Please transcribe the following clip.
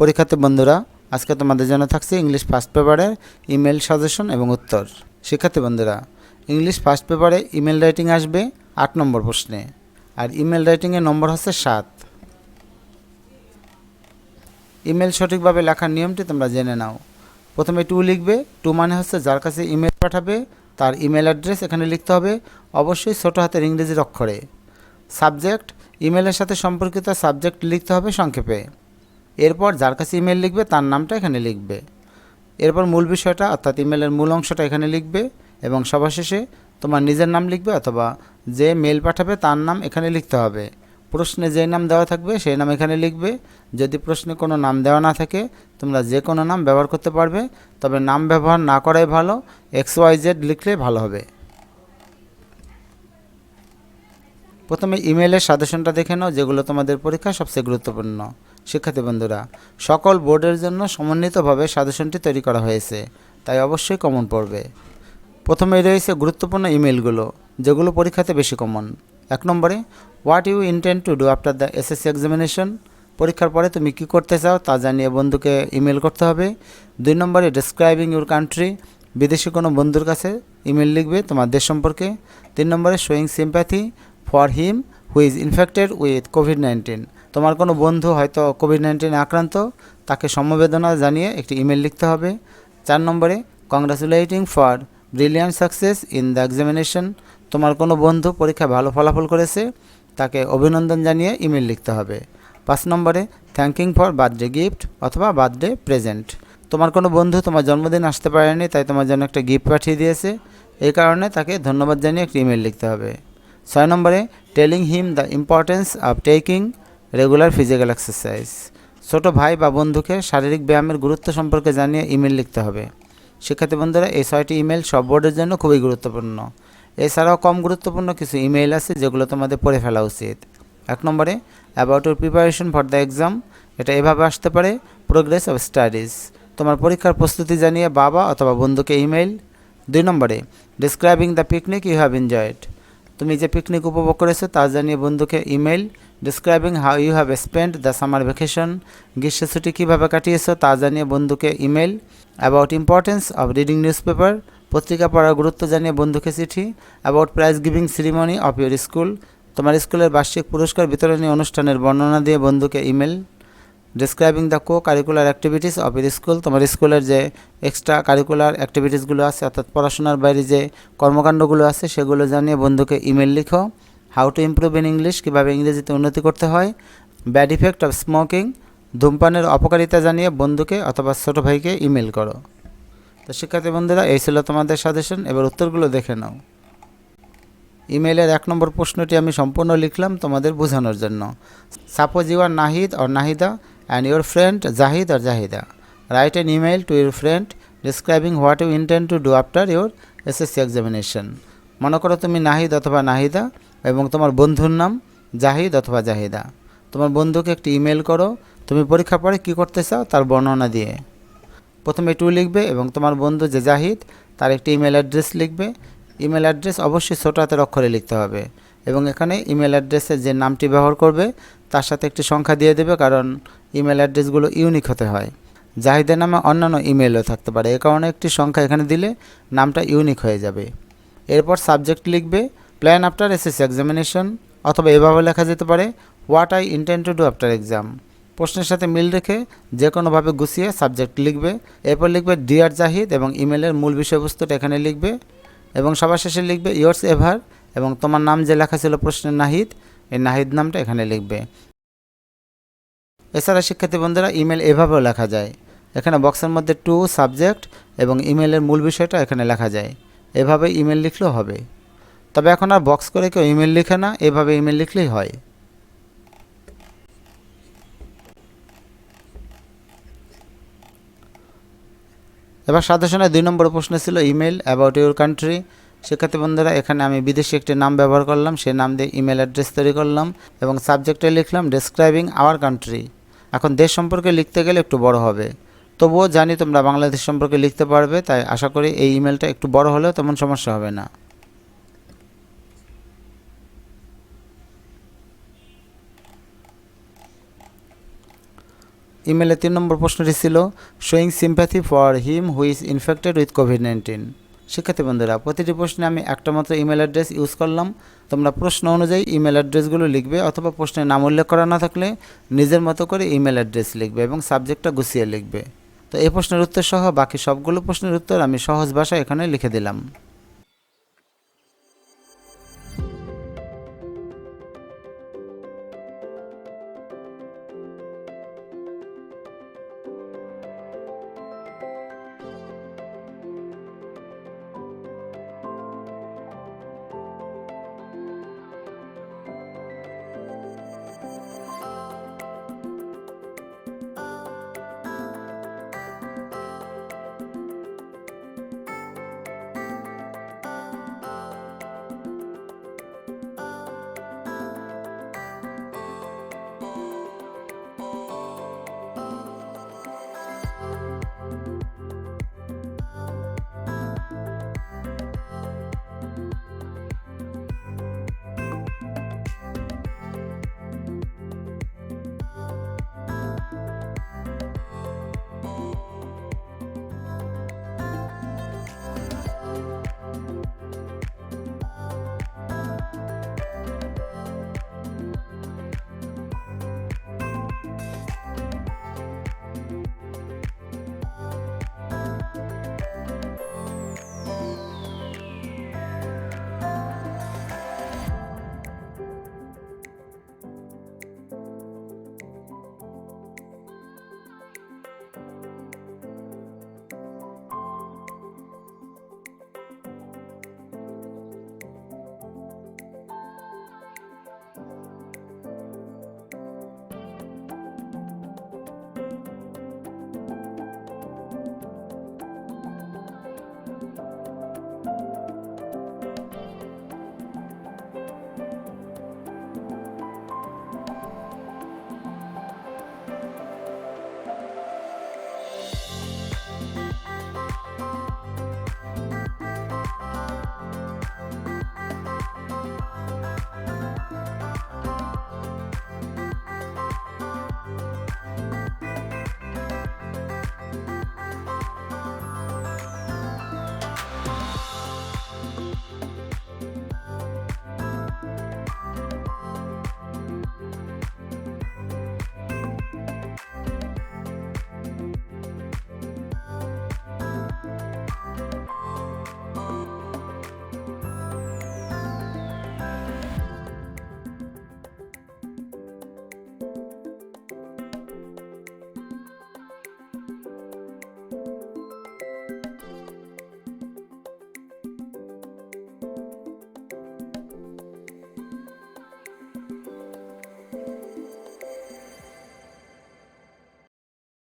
পরীক্ষার্থী বন্ধুরা, আজকে তোমাদের জন্য থাকছে ইংলিশ ফার্স্ট পেপারের ইমেল সাজেশন এবং উত্তর। শিক্ষার্থী বন্ধুরা ইংলিশ ফার্স্ট পেপারে ইমেল রাইটিং আসবে আট নম্বর প্রশ্নে। আর ইমেল রাইটিংয়ের নম্বর হচ্ছে সাত। ইমেল সঠিকভাবে লেখার নিয়মটি তোমরা জেনে নাও। প্রথমে টু লিখবে টু মানে হচ্ছে যার কাছে ইমেল পাঠাবে, তার ইমেল অ্যাড্রেস এখানে লিখতে হবে, অবশ্যই ছোটো হাতের ইংরেজির অক্ষরে। সাবজেক্ট ইমেলের সাথে সম্পর্কিত সাবজেক্ট লিখতে হবে সংক্ষেপে। এরপর যার কাছে ইমেল লিখবে, তার নামটা এখানে লিখবে। এরপর মূল বিষয়টা, অর্থাৎ ইমেলের মূল অংশটা এখানে লিখবে এবং সবার শেষে তোমার নিজের নাম লিখবে অথবা যে মেল পাঠাবে তার নাম এখানে লিখতে হবে। প্রশ্নে যে নাম দেওয়া থাকবে, সেই নাম এখানে লিখবে। যদি প্রশ্নে কোনো নাম দেওয়া না থাকে, তোমরা যে কোনো নাম ব্যবহার করতে পারবে। তবে নাম ব্যবহার না করাই ভালো, এক্স ওয়াই জেড লিখলে ভালো হবে। প্রথমে ইমেলের সাজেশনটা দেখে নাও, যেগুলো তোমাদের পরীক্ষা সবচেয়ে গুরুত্বপূর্ণ। শিক্ষার্থী বন্ধুরা, সকল বোর্ডের জন্য সমন্বিতভাবে সাজেশনটি তৈরি করা হয়েছে, তাই অবশ্যই কমন পড়বে। প্রথমে রয়েছে গুরুত্বপূর্ণ ইমেলগুলো যেগুলো পরীক্ষাতে বেশি কমন। এক নম্বরে, what you intend to do after the SSC examination? পরীক্ষার পরে তুমি কি করতে চাও তা জানিয়ে বন্ধুকে ইমেল করতে হবে। দুই নম্বরে ডিসক্রাইবিং ইউর কান্ট্রি বিদেশি কোনো বন্ধুর কাছে ইমেল লিখবে তোমার দেশ সম্পর্কে। তিন নম্বরে showing sympathy for him who is infected with COVID nineteen তোমার কোনো বন্ধু হয়তো কোভিড নাইন্টিনে আক্রান্ত, তাকে সমবেদনা জানিয়ে একটি ইমেল লিখতে হবে। চার নম্বরে congratulating for brilliant success in the examination তোমার কোনো বন্ধু পরীক্ষায় ভালো ফলাফল করেছে, তাকে অভিনন্দন জানিয়ে ইমেল লিখতে হবে। পাঁচ নম্বরে থ্যাঙ্কিং ফর বার্থডে গিফট অথবা বার্থডে প্রেজেন্ট তোমার কোনো বন্ধু তোমার জন্মদিন আসতে পারেনি, তাই তোমার জন্য একটা গিফট পাঠিয়ে দিয়েছে। এই কারণে তাকে ধন্যবাদ জানিয়ে একটি ইমেল লিখতে হবে। ছয় নম্বরে telling him the importance of taking regular physical exercise ছোট ভাই বা বন্ধুকে শারীরিক ব্যায়ামের গুরুত্ব সম্পর্কে জানিয়ে ইমেল লিখতে হবে। শিক্ষার্থী বন্ধুরা, এই ছয়টি ইমেল সব বোর্ডের জন্য খুবই গুরুত্বপূর্ণ। এছাড়াও কম গুরুত্বপূর্ণ কিছু ইমেল আছে যেগুলো তোমাদের পড়ে ফেলা উচিত। এক নম্বরে about your preparation for the exam এটা এভাবে আসতে পারে প্রোগ্রেস অফ স্টাডিজ তোমার পরীক্ষার প্রস্তুতি জানিয়ে বাবা অথবা বন্ধুকে ইমেল দুই নম্বরে describing the picnic you have enjoyed তুমি যে পিকনিক উপভোগ করেছ তা জানিয়ে বন্ধুকে email describing how you have spend the summer vacation গ্রীষ্ম ছুটি কীভাবে কাটিয়েছো তা জানিয়ে বন্ধুকে email about importance of reading newspaper পত্রিকা পড়ার গুরুত্ব জানিয়ে বন্ধুকে চিঠি about prize giving ceremony of your school তোমার স্কুলের বার্ষিক পুরস্কার বিতরণী অনুষ্ঠানের বর্ণনা দিয়ে বন্ধুকে email describing the co curricular activities of your school তোমার স্কুলের যে এক্সট্রা কারিকুলার অ্যাক্টিভিটিসগুলো আছে, অর্থাৎ পড়াশোনার বাইরে যে কর্মকাণ্ডগুলো আছে, সেগুলো জানিয়ে বন্ধুকে ইমেল লিখো। How to improve in English কীভাবে ইংরেজিতে উন্নতি করতে হয়। ব্যাড ইফেক্ট অফ স্মোকিং ধূমপানের অপকারিতা জানিয়ে বন্ধুকে অথবা ছোটো ভাইকে ইমেল করো। তো শিক্ষার্থী বন্ধুরা, এই ছিল তোমাদের সাজেশন এবার উত্তরগুলো দেখে নাও। ইমেলের এক নম্বর প্রশ্নটি আমি সম্পূর্ণ লিখলাম তোমাদের বোঝানোর জন্য। Suppose you are Nahid or Nahida and your friend Zahid or Zahida write an email to your friend describing what you intend to do after your SSC examination মনে করো তুমি নাহিদ অথবা নাহিদা এবং তোমার বন্ধুর নাম জাহিদ অথবা জাহিদা। তোমার বন্ধুকে একটি ইমেল করো, তুমি পরীক্ষা পরে কী করতে চাও তার বর্ণনা দিয়ে। প্রথমে টু লিখবে এবং তোমার বন্ধু যে জাহিদ, তার একটি ইমেল অ্যাড্রেস লিখবে। ইমেল অ্যাড্রেস অবশ্যই ছোটো হাতের অক্ষরে লিখতে হবে। এবং এখানে ইমেল অ্যাড্রেসে যে নামটি ব্যবহার করবে, তার সাথে একটি সংখ্যা দিয়ে দেবে, কারণ ইমেল অ্যাড্রেসগুলো ইউনিক হতে হয়। জাহিদের নামে অন্যান্য ইমেলও থাকতে পারে। এ কারণে একটি সংখ্যা এখানে দিলে নামটা ইউনিক হয়ে যাবে। এরপর সাবজেক্ট লিখবে প্ল্যান আফটার এসএসসি এক্সামিনেশন অথবা এভাবে লেখা যেতে পারে what I intend to do after exam প্রশ্নের সাথে মিল রেখে যে কোনোভাবে গুছিয়ে সাবজেক্ট লিখবে। এরপর লিখবে ডিয়ার জাহিদ এবং ইমেলের মূল বিষয়বস্তুটা এখানে লিখবে। এবং সবার শেষে লিখবে ইয়োর্স এভার এবং তোমার নাম যে লেখা ছিল প্রশ্নের নাহিদ, এই নাহিদ নামটা এখানে লিখবে। এছাড়া শিক্ষার্থী বন্ধুরা, ইমেল এভাবেও লেখা যায়। এখানে বক্সের মধ্যে টু সাবজেক্ট এবং ইমেলের মূল বিষয়টা এখানে লেখা যায়। এভাবে ইমেল লিখলেও হবে। তবে এখন আর বক্স করে কেউ ইমেল লিখে না, এভাবে ইমেল লিখলেই হয়। এবার সাজেশনের দুই নম্বর প্রশ্ন ছিল ইমেল অ্যাবাউট ইউর কান্ট্রি। শিক্ষার্থী বন্ধুরা এখানে আমি বিদেশি একটি নাম ব্যবহার করলাম, সেই নাম দিয়ে ইমেল অ্যাড্রেস তৈরি করলাম এবং সাবজেক্টে লিখলাম ডেসক্রাইবিং আওয়ার কান্ট্রি এখন দেশ সম্পর্কে লিখতে গেলে একটু বড় হবে। তবুও জানি তোমরা বাংলাদেশ সম্পর্কে লিখতে পারবে, তাই আশা করি এই ইমেলটা একটু বড় হলেও তেমন সমস্যা হবে না। ইমেলে তিন নম্বর প্রশ্নটি ছিল showing sympathy for him who's infected with COVID nineteen শিক্ষার্থী বন্ধুরা, প্রতিটি প্রশ্নে আমি একটা মাত্র ইমেল অ্যাড্রেস ইউজ করলাম। তোমরা প্রশ্ন অনুযায়ী ইমেল অ্যাড্রেসগুলো লিখবে অথবা প্রশ্নের নাম উল্লেখ করা না থাকলে নিজের মতো করে ইমেল অ্যাড্রেস লিখবে এবং সাবজেক্টটা গুছিয়ে লিখবে। তো এই প্রশ্নের উত্তর সহ বাকি সবগুলো প্রশ্নের উত্তর আমি সহজ ভাষায় এখানে লিখে দিলাম।